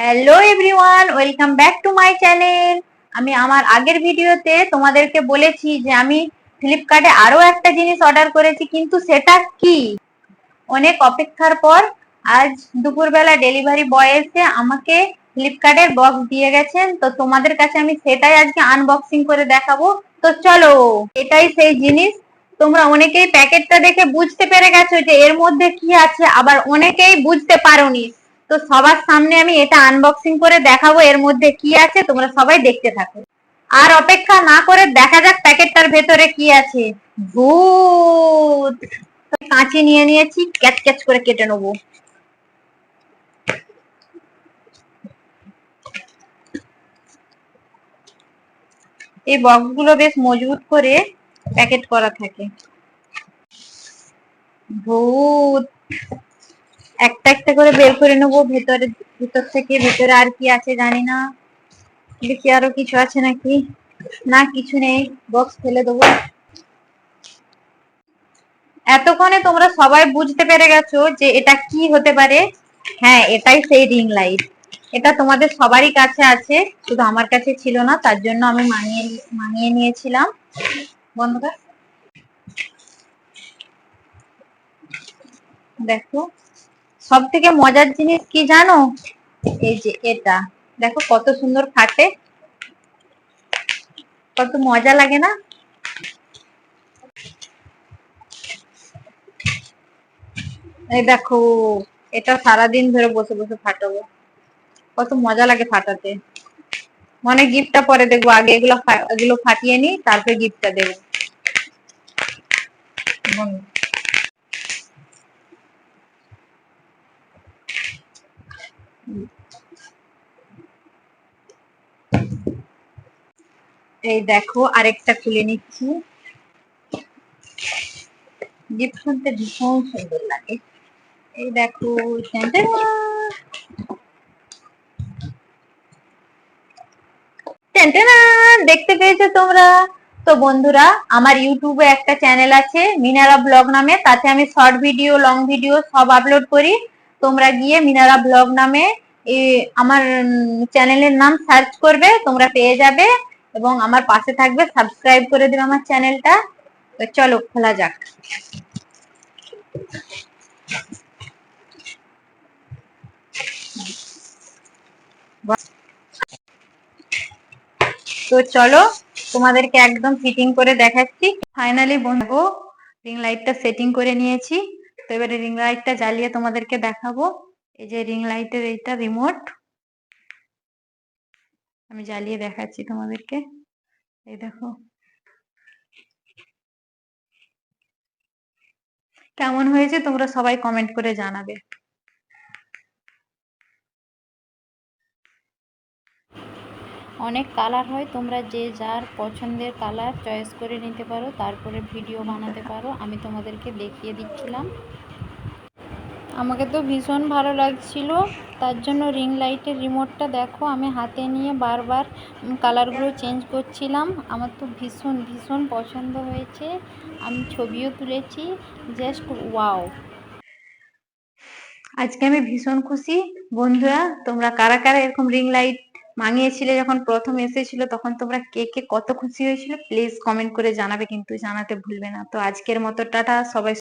Hello everyone welcome back to my channel আমি আমার আগের ভিডিওতে তোমাদেরকে বলেছি যে আমি ফ্লিপকার্টে আরও একটা জিনিস অর্ডার করেছি, কিন্তু সেটা কি? অনেক অপেক্ষার পর আজ দুপুরবেলা ডেলিভারি বয় এসে আমাকে ফ্লিপকার্টের বক্স দিয়ে গেছেন। তো তোমাদের কাছে আমি সেটাই আজকে আনবক্সিং করে দেখাবো। তো চলো, এটাই সেই জিনিস। তোমরা অনেকেই প্যাকেটটা দেখে বুঝতে পেরে গেছো যে এর মধ্যে কি আছে, আবার অনেকেই বুঝতে পারোনি। তো সবার সামনে আমি এটা আনবক্সিং করে দেখাবো, এর মধ্যে কি আছে তোমরা সবাই দেখতে থাকো। আর অপেক্ষা না করে দেখা যাক প্যাকেটটার ভেতরে কি আছে। ভূত! কাঁচি নিয়ে নিয়েছি, ক্যাচ ক্যাচ করে কেটে নেব। এই বক্সগুলো বেশ মজবুত করে প্যাকেট করা থাকে। ভূত! একটা একটা করে বের করে নেব, ভেতরে, ভিতর থেকে ভেতরে আর কি আছে জানি না। দেখি আরও কিছু আছে নাকি? না, কিছু নেই। বক্স ফেলে দেবো। এতক্ষণে তোমরা সবাই বুঝতে পেরে গেছো যে এটা কি হতে পারে? হ্যাঁ এটাই সেই রিং লাইট এটা তোমাদের সবারই কাছে আছে, শুধু আমার কাছে ছিল না, তার জন্য আমি মানিয়ে মানিয়ে নিয়েছিলাম। বন্ধুরা, দেখো। সব থেকে মজার জিনিস কি জানো? এই যে এটা। দেখো কত সুন্দর ফাটে। কত মজা লাগে না? এই দেখো, এটা সারাদিন ধরে বসে বসে ফাটাবো। কত মজা লাগে ফাটাতে। মনে গিফটটা পরে দেখব। আগে এগুলো এগুলো ফাটিয়ে নি তারপরে গিফটটা দেবো। এই দেখো, আরেকটা খুলে নিচ্ছি। গিফট শুনতে ভীষণ সুন্দর লাগে। এই দেখো দেখতে পেয়েছ তোমরা? তো বন্ধুরা, আমার ইউটিউবে একটা চ্যানেল আছে, মিনারা ব্লগ নামে। তাতে আমি শর্ট ভিডিও, লং ভিডিও সব আপলোড করি। তোমরা গিয়ে মিনারা ব্লগ নামে আমার চ্যানেলের নাম সার্চ করবে, তোমরা পেয়ে যাবে এবং আমার পাশে থাকবে সাবস্ক্রাইব করে দেবে আমার চ্যানেলটা। চলো, খোলা যাক। তো চলো, তোমাদেরকে একদম ফিটিং করে দেখাচ্ছি। ফাইনালি বন্ধু রিং লাইটটা সেটিং করে নিয়েছি। তো এবারে রিং লাইটটা জ্বালিয়ে তোমাদেরকে দেখাবো। এই যে রিং লাইটের এইটা রিমোট আমি জ্বালিয়ে দেখাচ্ছি তোমাদেরকে। এই দেখো। কেমন হয়েছে তোমরা সবাই কমেন্ট করে জানাবে। অনেক কালার হয়, তোমরা যে যার পছন্দের কালার চয়েস করে নিতে পারো, তারপরে ভিডিও বানাতে পারো। আমি তোমাদেরকে দেখিয়ে দিচ্ছিলাম। আমাকে তো ভীষণ ভালো লাগছিল। তার জন্য রিং লাইটের রিমোটটা দেখো, আমি হাতে নিয়ে বারবার কালারগুলো চেঞ্জ করছিলাম। আমার তো ভীষণ ভীষণ পছন্দ হয়েছে। আমি ছবিও তুলেছি জাস্ট ওয়াও আজকে আমি ভীষণ খুশি। বন্ধুরা, তোমরা কারা কারা এরকম রিং লাইট মাঙিয়েছিলে যখন প্রথম এসেছিল, তখন তোমরা কে কে কত খুশি হয়েছিল প্লিজ কমেন্ট করে জানাবে, কিন্তু জানাতে ভুলবে না। তো আজকের মতো, টাটা, সবাই